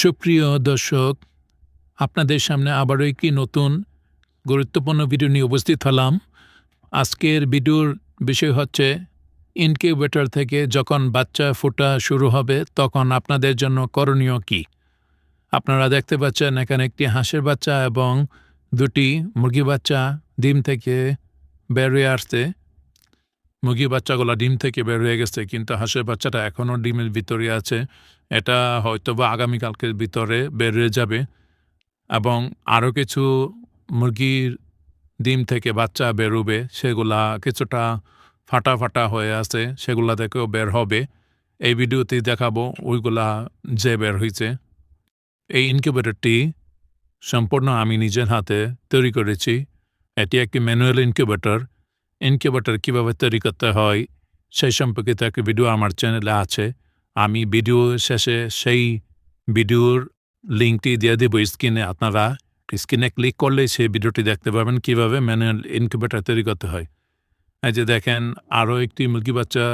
সুপ্রিয় দর্শক, আপনাদের সামনে আবারও একটি নতুন গুরুত্বপূর্ণ ভিডিও নিয়ে উপস্থিত হলাম। আজকের ভিডিওর বিষয় হচ্ছে ইনকিউবেটর থেকে যখন বাচ্চা ফোটা শুরু হবে, তখন আপনাদের জন্য করণীয় কি? আপনারা দেখতে পাচ্ছেন এখানে একটি হাঁসের বাচ্চা এবং দুটি মুরগি বাচ্চা ডিম থেকে বের হয়ে আসছে। মুরগি বাচ্চাগুলো ডিম থেকে বের হয়ে গেছে, কিন্তু হাঁসের বাচ্চাটা এখনও ডিমের ভিতরে আছে। এটা হয়তো বা আগামীকালকের ভিতরে বের হয়ে যাবে এবং আরও কিছু মুরগির ডিম থেকে বাচ্চা বেরোবে, সেগুলা কিছুটা ফাটা ফাটা হয়ে আছে, সেগুলা থেকেও বের হবে। এই ভিডিওতে দেখাবো ওইগুলা যে বের হয়েছে এই ইনকিউবেটরটি সম্পূর্ণ আমি নিজের হাতে তৈরি করেছি। এটি একটি ম্যানুয়াল ইনকিউবেটর। ইনকিউবেটর কীভাবে তৈরি করতে হয়, সেই সম্পর্কিত একটি ভিডিও আমার চ্যানেলে আছে। আমি ভিডিও শেষে সেই ভিডিওর লিঙ্কটি দিয়ে দেব স্ক্রিনে আপনারা স্ক্রিনে ক্লিক করলে সেই ভিডিওটি দেখতে পাবেন কীভাবে ম্যানুয়াল ইনকিউবেটর তৈরি করতে হয়। এই যে দেখেন, আরও একটি মুরগি বাচ্চা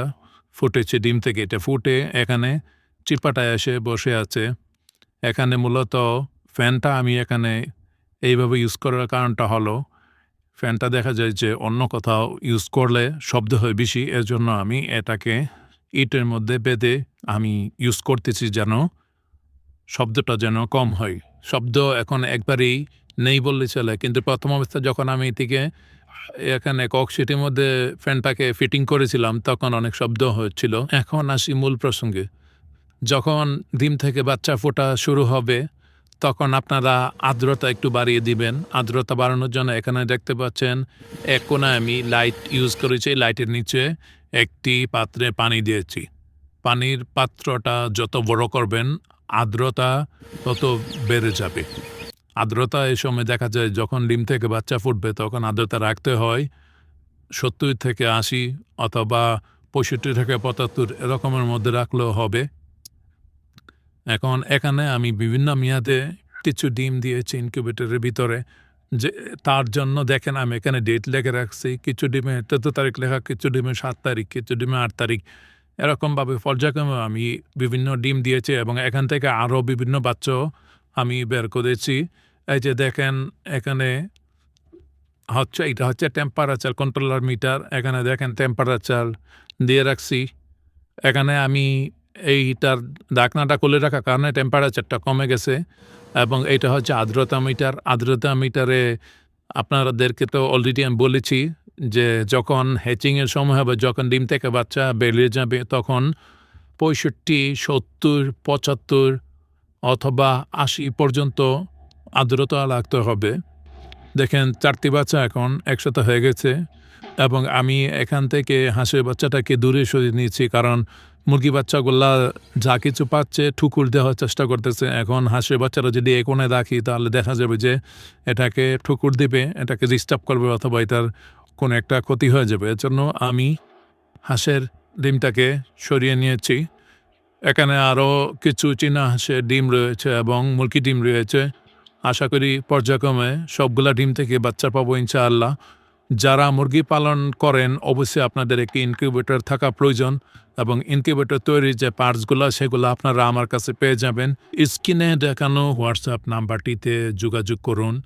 ফুটেছে ডিম থেকে। এটা ফুটে এখানে চিপাটায় এসে বসে আছে। এখানে মূলত ফ্যানটা আমি এখানে এইভাবে ইউজ করার কারণটা হলো ফ্যানটা দেখা যায় যে অন্য কোথাও ইউজ করলে শব্দ হয় বেশি এর জন্য আমি এটাকে ইটের মধ্যে বেঁধে আমি ইউজ করতেছি যেন শব্দটা যেন কম হয়। শব্দ এখন একবারেই নেই বললে চলে, কিন্তু প্রথম অবস্থা যখন আমি এটিকে এখানে ককশিটের মধ্যে ফ্যানটাকে ফিটিং করেছিলাম, তখন অনেক শব্দ হচ্ছিল। এখন আসি মূল প্রসঙ্গে। যখন ডিম থেকে বাচ্চা ফোটা শুরু হবে তখন আপনারা আর্দ্রতা একটু বাড়িয়ে দিবেন। আর্দ্রতা বাড়ানোর জন্য এখানে দেখতে পাচ্ছেন, এক কোনায় আমি লাইট ইউজ করেছি লাইটের নিচে একটি পাত্রে পানি দিয়েছি। পানির পাত্রটা যত বড় করবেন, আর্দ্রতা তত বেড়ে যাবে। আর্দ্রতা এই সময় দেখা যায় যখন ডিম থেকে বাচ্চা ফুটবে, তখন আর্দ্রতা রাখতে হয় সত্তর থেকে আশি অথবা পঁয়ষট্টি থেকে পঁচাত্তর এরকমের মধ্যে রাখলেও হবে। এখন এখানে আমি বিভিন্ন মেয়াদে কিছু ডিম দিয়েছি ইনকিউবেটরের ভিতরে। যে, তার জন্য দেখেন আমি এখানে ডেট লেখে রাখছি, কিছু ডিমে চোদ্দ তারিখ লেখা, কিছু ডিমে সাত তারিখ, কিছু ডিমে আট তারিখ। এরকমভাবে পর্যায়ক্রমে আমি বিভিন্ন ডিম দিয়েছি এবং এখান থেকে আরও বিভিন্ন বাচ্চাও আমি বের করেছি। এই যে দেখেন, এখানে হচ্ছে, এটা হচ্ছে টেম্পারেচার কন্ট্রোলার মিটার এখানে দেখেন টেম্পারেচার দিয়ে রাখছি। এখানে আমি এইটার ডাকনাটা খুলে রাখার কারণে টেম্পারেচারটা কমে গেছে এবং এটা হচ্ছে আর্দ্রতা মিটার। আর্দ্রতা মিটারে আপনাদেরকে তো অলরেডি আমি বলেছি যে যখন হ্যাচিংয়ের সময় হবে, যখন ডিম থেকে বাচ্চা বেরিয়ে যাবে, তখন পঁয়ষট্টি, সত্তর, পঁচাত্তর অথবা আশি পর্যন্ত আর্দ্রতা লাগতে হবে। দেখেন, চারটি বাচ্চা এখন একসাথে হয়ে গেছে এবং আমি এখান থেকে হাঁসের বাচ্চাটাকে দূরে সরিয়ে নিয়েছি কারণ মুরগি বাচ্চাগুলা যা কিছু পাচ্ছে, ঠুকুর দেওয়ার চেষ্টা করতেছে। এখন হাঁসের বাচ্চারা যদি এ কোণে রাখি, তাহলে দেখা যাবে যে এটাকে ঠুকুর দিবে, এটাকে ডিস্টার্ব করবে অথবা এটার কোনো একটা ক্ষতি হয়ে যাবে। এর জন্য আমি হাঁসের ডিমটাকে সরিয়ে নিয়েছি। এখানে আরও কিছু চীনা হাঁসের ডিম রয়েছে এবং মুরগি ডিম রয়েছে। আশা করি পর্যায়ক্রমে সবগুলা ডিম থেকে বাচ্চা পাবো ইনশাআল্লাহ। যারা মুরগি পালন করেন, অবশ্যই আপনাদের একটি ইনকিউবেটর থাকা প্রয়োজন এবং ইনকিউবেটর তৈরির যে পার্টসগুলো সেগুলো আপনারা আমার কাছে পেয়ে যাবেন। স্ক্রিনে দেখানো হোয়াটসঅ্যাপ নাম্বারটিতে যোগাযোগ করুন,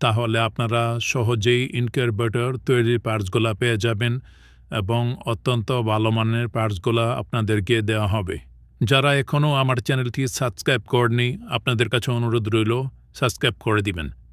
তাহলে আপনারা সহজেই ইনকিউবেটর তৈরির পার্টসগুলো পেয়ে যাবেন এবং অত্যন্ত ভালো মানের পার্টসগুলো আপনাদেরকে দেওয়া হবে। যারা এখনও আমার চ্যানেলটি সাবস্ক্রাইব করেনি আপনাদের কাছে অনুরোধ রইল সাবস্ক্রাইব করে দিবেন।